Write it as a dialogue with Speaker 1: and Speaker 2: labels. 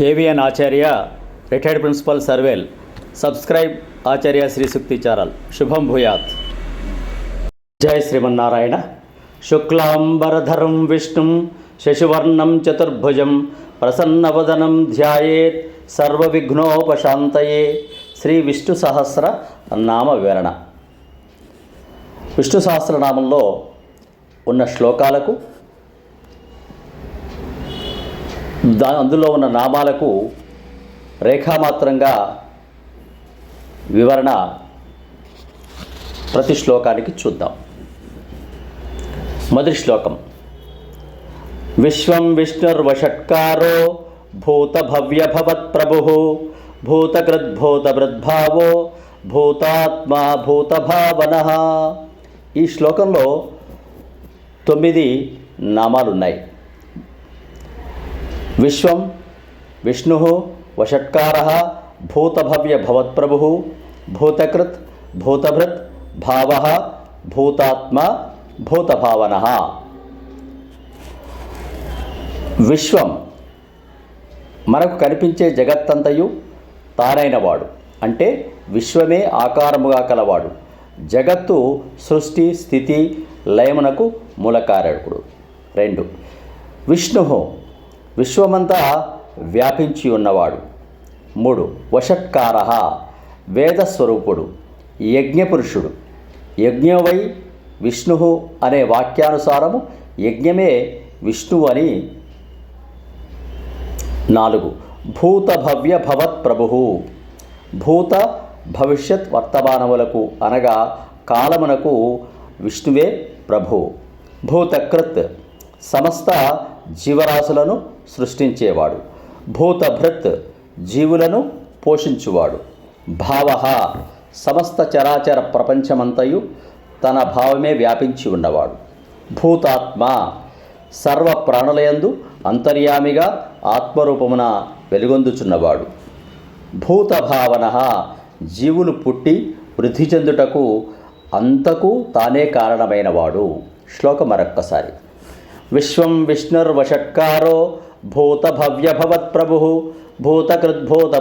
Speaker 1: కేవీఎన్ Acharya retired principal సర్వేల్. Subscribe Acharya Shri సుక్తి చారల్. శుభం భూయాత్. జయ శ్రీమన్నారాయణ. శుక్లాంబరధరం విష్ణుం శశివర్ణం చతుర్భుజం ప్రసన్నవదనం ధ్యాయేత్ సర్వవిఘ్నోపశాంతయే. శ్రీ విష్ణు సహస్ర నామ వివరణ. విష్ణు సహస్రనామంలో ఉన్న శ్లోకాలకు దా అందులో ఉన్న నామాలకు రేఖామాత్రంగా వివరణ ప్రతి శ్లోకానికి చూద్దాం. మొదటి శ్లోకం. విశ్వం విష్ణుర్వషట్కారో భూతభవ్యభవత్ ప్రభు భూతకృద్భూతభృద్భావో భూతాత్మా భూతభావన. ఈ శ్లోకంలో తొమ్మిది నామాలున్నాయి. విశ్వం విష్ణు వషట్కార భూతభవ్య భవత్ప్రభు భూతకృత్ భూతభృత్ భావ భూతాత్మ భూతభావన. విశ్వం మనకు కనిపించే జగత్తంతయు తానైనవాడు. అంటే విశ్వమే ఆకారముగా కలవాడు. జగత్తు సృష్టి స్థితి లయమునకు మూలకారకుడు. రెండు. విష్ణు విశ్వమంతా వ్యాపించి ఉన్నవాడు. మూడు వషట్కార వేదస్వరూపుడు యజ్ఞపురుషుడు. యజ్ఞవై విష్ణు అనే వాక్యానుసారము యజ్ఞమే విష్ణువు అని నాలుగు భూత భవ్య భవత్ ప్రభు భూత భవిష్యత్ వర్తమానములకు అనగా కాలమునకు విష్ణువే ప్రభు. భూతకృత్ సమస్త జీవరాశులను సృష్టించేవాడు. భూతభృత్ జీవులను పోషించువాడు. భావ సమస్త చరాచర ప్రపంచమంతయు తన భావమే వ్యాపించి ఉన్నవాడు. భూతాత్మ సర్వ ప్రాణులయందు అంతర్యామిగా ఆత్మరూపమున వెలుగొందుచున్నవాడు. భూత భావన జీవులు పుట్టి వృద్ధి చెందుటకు అంతకు తానే కారణమైనవాడు. శ్లోకం మరొక్కసారి. విశ్వం విష్ణుర్వషట్కారో భూత భవ్య భవత్ ప్రభు భూతకృద్భూత